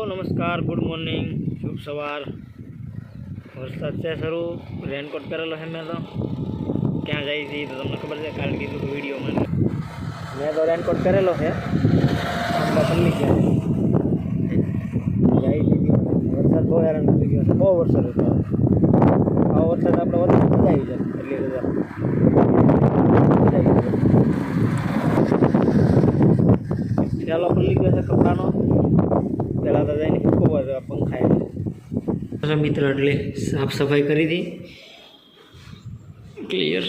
નમસ્કાર good morning શુભ સવાર વરસાદ છે શરૂ રેનકોટ પહેરેલો છે મેં તો ક્યાં જાય છે તો તમને ખબર છે કાલે કીધું હતું વિડીયોમાં મેં તો રેનકોટ પહેરેલો છે આપણે પલ્લી ગયા જાય છે વરસાદ બહુ હેરાન થઈ ગયો છે બહુ વરસાદ હતો આવો વરસાદ આપણે વધુ મજા આવી જાય એટલી રજા ચાલો પલ્લી ગયો છે કપડાનો તો જઈને ફૂકવા જવા મિત્ર, એટલે સાફ સફાઈ કરી હતી ક્લિયર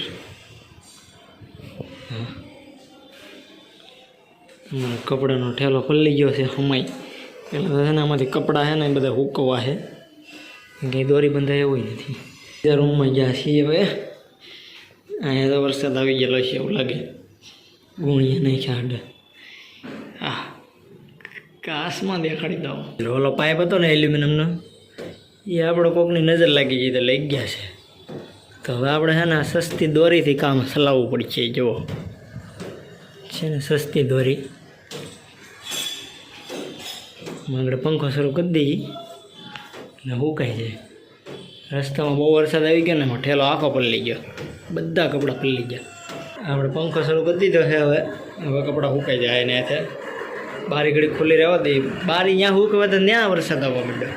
કપડાનો ઠેલો પલ્લી ગયો છે હમાઈ. પહેલાં છે ને આમાંથી કપડાં છે ને એ બધા હુકવા છે. કંઈ દોરી બંધાય એવું નથી. બીજા રૂમમાં ગયા છીએ હવે. અહીંયા તો વરસાદ આવી ગયેલો છે એવું લાગે. ગુણીએ નહીં ખાંડ કાશમાં દેખાડી દઉં ઓલો પાઇપ હતો ને એલ્યુમિનિયમનો, એ આપણે કોકની નજર લાગી ગઈ તો લઈ ગયા છે. તો હવે આપણે છે ને સસ્તી દોરીથી કામ ચલાવવું પડશે, જુઓ. છે ને સસ્તી દોરી. આગળ પંખો શરૂ કરી દઈએ ને હુકાઈ જાય રસ્તામાં બહુ વરસાદ આવી ગયો ને ઠેલો આખો પલળી ગયો. બધા કપડાં પલળી ગયા. આપણે પંખો શરૂ કરી દીધો છે હવે. હવે કપડાં સુકાઈ જાય ને હાથે. બારી ઘડી ખુલ્લી રહેવા દે. બારી ત્યાં હુકવા તો ત્યાં વરસાદ આવવા માંડ્યો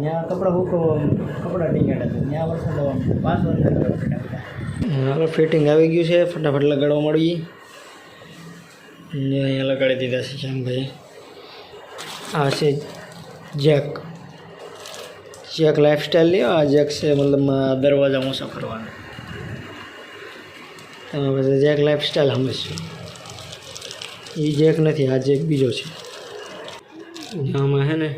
ત્યાં કપડાં હુકવા કપડાં ટીંગાડા છે. ત્યાં વરસાદ આવવા માંડ્યો પાંચ વરસાદ હવે ફિટિંગ આવી ગયું છે. ફટાફટ લગાડવા મળી ને અહીંયા લગાડી દીધા છે શ્યામભાઈ આ છે જેક. જેક લાઈફસ્ટાઈલ લ્યો. આ જેક છે મતલબ દરવાજા ઊંચો કરવાનો. તમે પછી જેક લાઈફસ્ટાઈલ સમજશો એ જેક નથી આ જેક બીજો છે. આમાં છે ને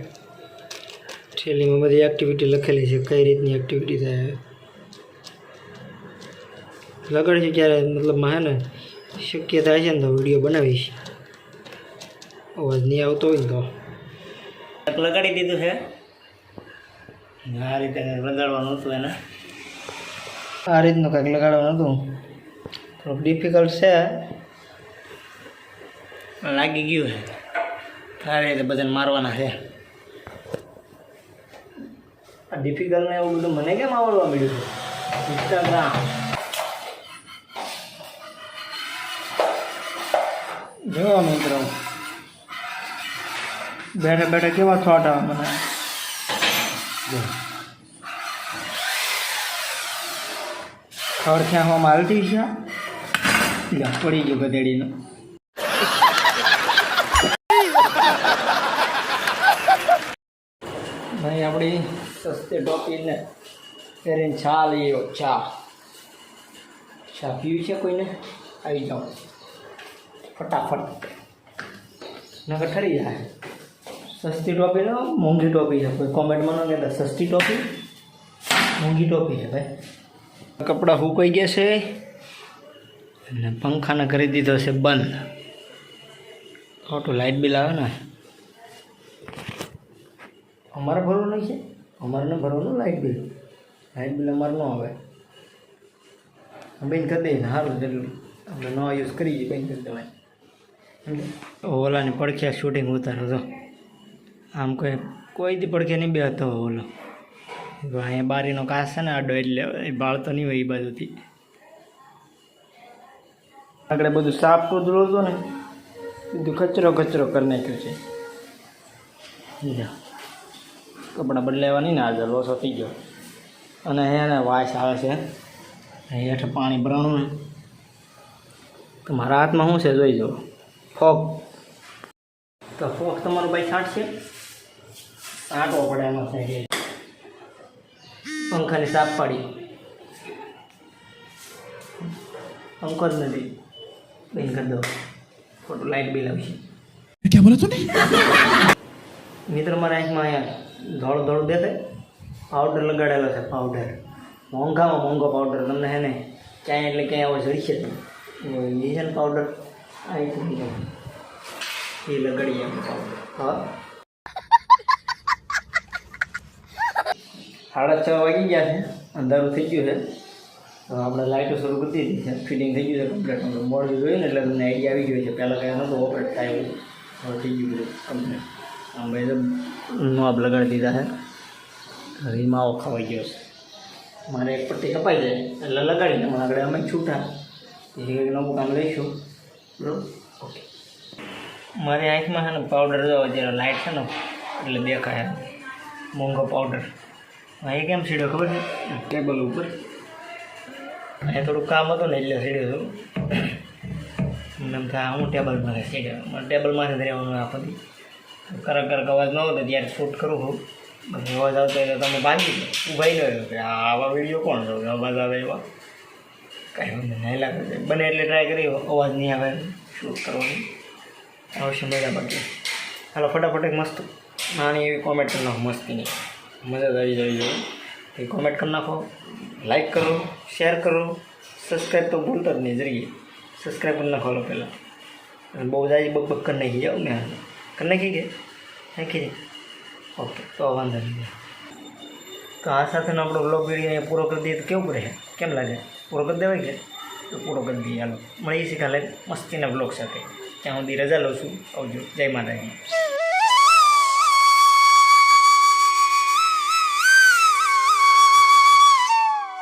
થેલીમાં બધી એક્ટિવિટી લખેલી છે કઈ રીતની એક્ટિવિટી થાય. લગાડ છે ક્યારે મતલબમાં હે ને શક્ય થાય છે ને તો વીડિયો બનાવીશ. અવાજ નહીં આવતો હોય ને તો. લગાડી દીધું છે. આ રીતે લગાડવાનું હતું એને. આ રીતનું કંઈક લગાડવાનું હતું? થોડુંક ડિફિકલ્ટ છે. લાગી ગયું છે. સારી રીતે બધાને મારવાના છે. આ ડિફિકલ્ટ ને એવું બધું મને કેમ આવડવા મળ્યું છે? ઇન્સ્ટાગ્રામ જો મિત્રો. બેઠા બેઠા કેવા થોટ આવે મને? ખડ ખેંચવામાં હાલતી છે? પડી ગયો ગધેડીનો. નહીં આપણી સસ્તી ટોપીને પહેરીને ચા લઈએ ચા. ચા પીવી છે કોઈને? આવી જાઓ. ફટાફટ. નકર ઠરી જાય. સસ્તી ટોપી લો, મોંઘી ટોપી છે. કોઈ કોમેન્ટમાં ન કહેતા, સસ્તી ટોપી, મોંઘી ટોપી છે ભાઈ. કપડાં સુકાઈ ગયા છે? અને પંખાને કરી દીધો છે બંધ. ખોટું લાઇટ બિલ આવે ને. અમારે ભરવું નહીં છે. અમારે ન ભરવાનું લાઇટ બિલ લાઇટ બિલ અમારે ન આવે. બેન કરી દઈએ સારું જેટલું આપણે નવા યુઝ કરીએ બેન કરી દેવાય ઓલાની પડખે શૂટિંગ ઉતારો તો. આમ કોઈ કોઈ દી પડખે નહીં બે હતો ઓલો અહીંયા બારીનો કાસ છે ને, આડો એટલે બાળતો નહીં હોય એ બાજુથી. આગળ બધું સાફ કૂતરું હતું ને, બધું કચરો કચરો કરી નાખ્યો છે. કપડાં બદલાવાની ને આજે લોસો થઈ ગયો. અને અહીંયા વાસ આવે છે. હેઠ પાણી ભરાણું ને તો મારા હાથમાં શું છે જોઈ જુઓ ફોક. તો ફોક તમારો ભાઈ છાંટશે છાંટવો પડે એમાં સાઈડ પંખાની સાફ પાડી. પંખો જ નથી. બિલ કરી દો ખોટું લાઇટ બિલ આવશે ક્યાં મારા આંખમાં અહીંયા ધોળું ધોળું દેતે પાવડર લગાડેલો છે પાવડર મોંઘામાં મોંઘો પાવડર તમને હે ને ક્યાંય એટલે ક્યાંય આવો જડશે ઇન્જેક્શન પાવડર આ એ લગાડીએ પાવડર હા સાડા છ વાગી ગયા છે અંધારું થઈ ગયું છે આપણે લાઇટો શરૂ કરી દીધી છે. ફિટિંગ થઈ ગયું છે કમ્પ્લીટ આપણે મોડું જોયું ને એટલે તમને આઈડિયા આવી ગયો છે. પહેલાં કાંઈ નહોતું ઓપરેટ થાય એવું. હવે થઈ ગયું બધું કમ્પ્લીટ આમ ભાઈ નોબ લગાડી દીધા છે. રીમાઓ ખવાઈ ગયો છે. મારે એક પટ્ટી કપાઈ જાય એટલે લગાડીને હમણાં આગળ અમે છૂટા. કંઈક નવું કામ લઈશું. બરાબર? ઓકે. મારી આંખમાં છે ને પાવડર જો જ્યારે લાઇટ છે ને, એટલે દેખાય મોંઘો પાવડર હા એ કેમ સીડ્યો ખબર છે? ટેબલ ઉપર. અહીંયા થોડું કામ હતું ને એટલે સીડ્યો છું મને એમ થાય, હું ટેબલમાં સીડ્યો. મને ટેબલમાંથી જ રહેવાનું આપતી કરક કરક અવાજ ન આવતો, ત્યારે શૂટ કરું છું. પછી અવાજ આવતો એટલે તમે ભાગી દો ઉભાઈ લો કે આવા વીડિયો કોણ જોવે? અવાજ આવે એવા? કાંઈ વાંધો નહીં લાગે બને એટલે ટ્રાય કરી અવાજ નહીં આવે શૂટ કરવાની. અવશ્ય મજા બાકી. હાલો, ફટાફટ એક મસ્ત નાની એવી કોમેન્ટ કરી નાખો, મસ્તીની. મજા આવી જવી જોઈએ એ કોમેન્ટ કરી નાખો. લાઈક કરો શેર કરો. સબસ્ક્રાઈબ તો ભૂલતા જ નહીં, જરીએ. સબસ્ક્રાઈબ કરી નાખો લો પહેલાં. અને બહુ જાજી બક બક કરી નાખી જાઓ ને કરી નાખી કે? નાખી ઓકે તો વાંધો નહીં. તો આ સાથેનો આપણો બ્લોગ વીડિયો પૂરો કરી દઈએ તો કેવું પડે? કેમ લાગે? પૂરો કરી દેવાય કે? તો પૂરો કરી દઈએ, હાલો. મળીએ છીએ કાલે મસ્તીના બ્લોગ સાથે. ત્યાં સુધી રજા લઉં છું. આવજો. જય માતાજી.